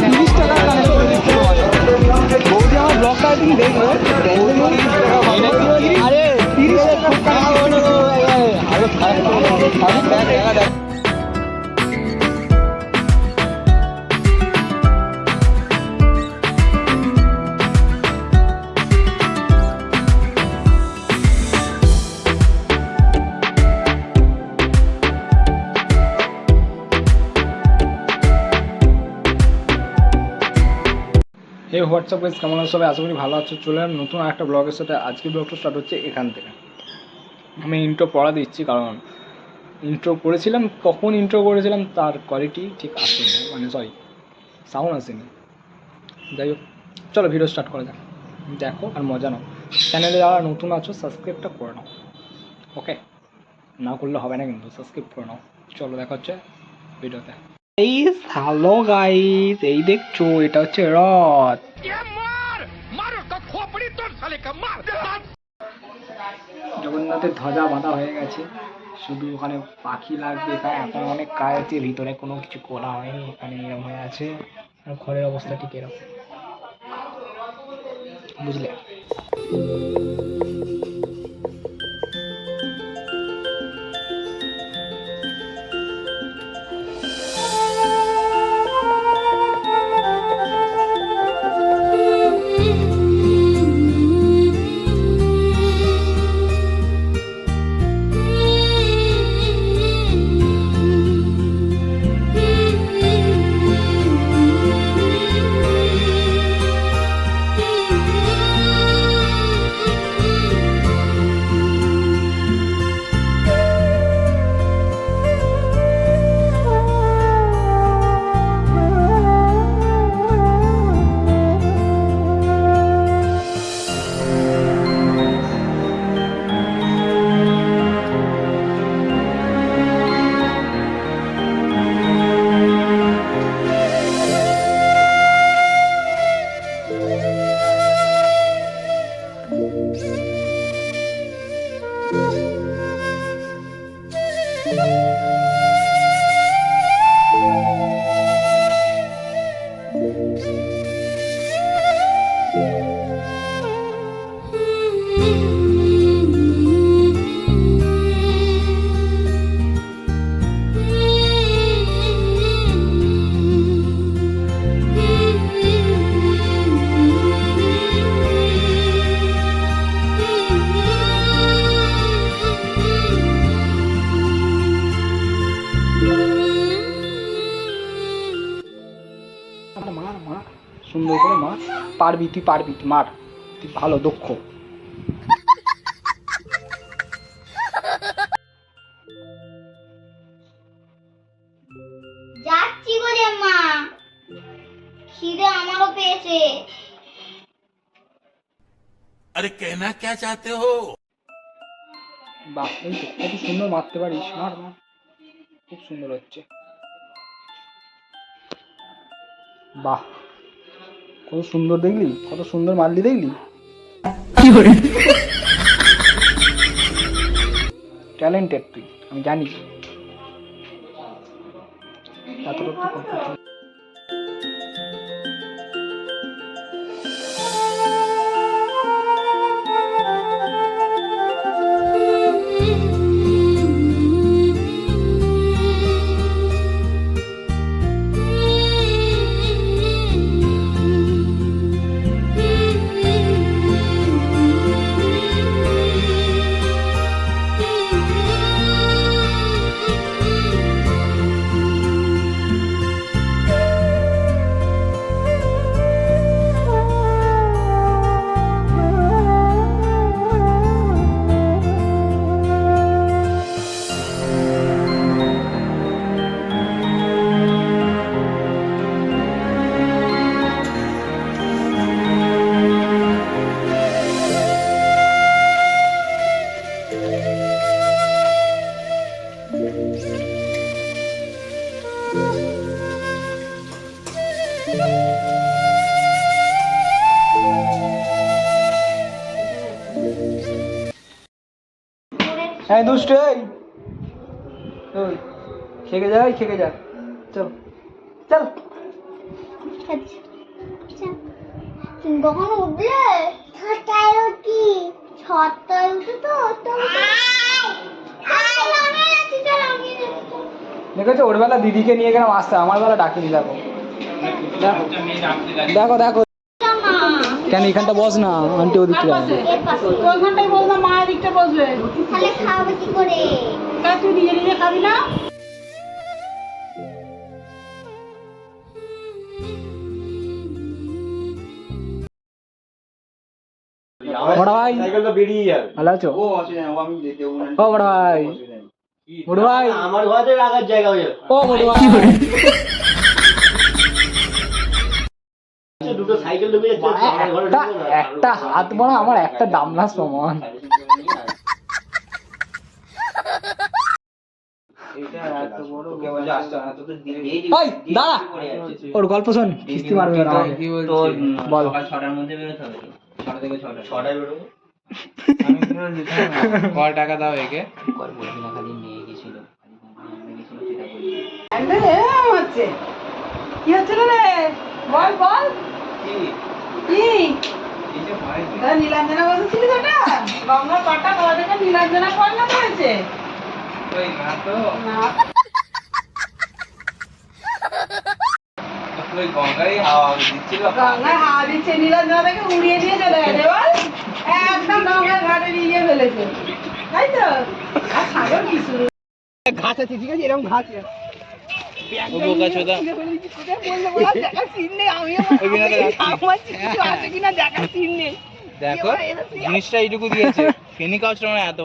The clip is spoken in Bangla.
তিরিশ টাকা কালেক্ট আরে তিরিশ টাকা এই হোয়াটসঅ্যাপ গাইজ কেমন আছো সবাই? আশা করি ভালো আছো। চলে নতুন একটা ব্লগের সাথে। আজকে ব্লগটা স্টার্ট হচ্ছে এখান থেকে। আমি ইন্ট্রো পড়া দিচ্ছি, কারণ ইন্ট্রো করেছিলাম। কখন ইন্ট্রো করেছিলাম তার কোয়ালিটি ঠিক আসেনি। মানে সরি সাউন্ড আসেনি। যাই হোক, চলো ভিডিও স্টার্ট করা যাক। দেখো আর মজা নাও। চ্যানেলে যারা নতুন আছো সাবস্ক্রাইবটা করে নাও। ওকে না করলে হবে না কিন্তু সাবস্ক্রাইব করে নাও। চলো, দেখা হচ্ছে ভিডিওতে এই হ্যালো গাইস এই দেখছ এটা হচ্ছে রথ। জগন্নাথের ধ্বজা বাঁধা হয়ে গেছে শুধু ওখানে পাখি লাগবে তাই এখন অনেক কাজ আছে ভিতরে কোনো কিছু করা হয়নি এখানে এরকম হয়ে আছে আর ঘরের অবস্থা ঠিক এরকম। বুঝলে? আমার মার মার। সুন্দর করে মার। পারবি তুই পারবি তুই মার। তুই ভালো দক্ষ। খিদে আমারও আরে কেনা কে চাতে হো? বাহ এই তো সুন্দর মারতে পারিস। মার মার। খুব সুন্দর হচ্ছে। বাহ কত সুন্দর দেখলি কত সুন্দর মারলি দেখলি। ট্যালেন্টেড তুই আমি জানি। হ্যাঁ দুষ্ট এই। ওই খেকে যা খেকে যা। চল। চল। কখন উঠলে ছটায় উঠি। ছটায় উঠে তো তো দেখেছ ওর বেলা দিদিকে নিয়ে গেলাম আসতে আমার বেলা ডাকিনি দেখো। দেখো দেখো দেখো। কেন এখানটা বস না? আন্টি ওদিকে ওইখানটাই বললাম মা এদিকটা বসবে। তাহলে খাবে কি করে? তুই নিজে নিজে খাবি না? ভাই। ভালো আছো? ও বড় ভাই। ভাই। আমার ঘরে রাখার জায়গা ও বড় ভাই। একটা একটা হাত বড় আমার একটা ডামনা সমান। পড়ে যাচ্ছে। ওর গল্প শোন কিস্তি মারবে তোর বল। সকাল ছটার মধ্যে বেরোতে হবে ছটা থেকে ছটা। ছটায় বেরোবো? কয় টাকা দাও একে। না খালি গেছিল। হচ্ছে। কি হচ্ছিল রে? বল বল। নীলাঞ্জনা বসেছিলিস ওটা গঙ্গার পাটা কলা থেকে নীলাঞ্জনা করলাম হয়েছে না। তো ওই গঙ্গারই হাওয়া দিচ্ছিল গঙ্গায় হাওয়া দিচ্ছে নীলাঞ্জনা থেকে উড়িয়ে দিয়ে চলে গেছে বল। একদম গঙ্গার ঘাটে নিয়ে গিয়ে ফেলেছে। তাই তো? আর সাগর কি শুরু? ও বোকা চোদা দেখো জিনিসটা এইটুকু দিয়েছে। ফেনি কাউচটা এত।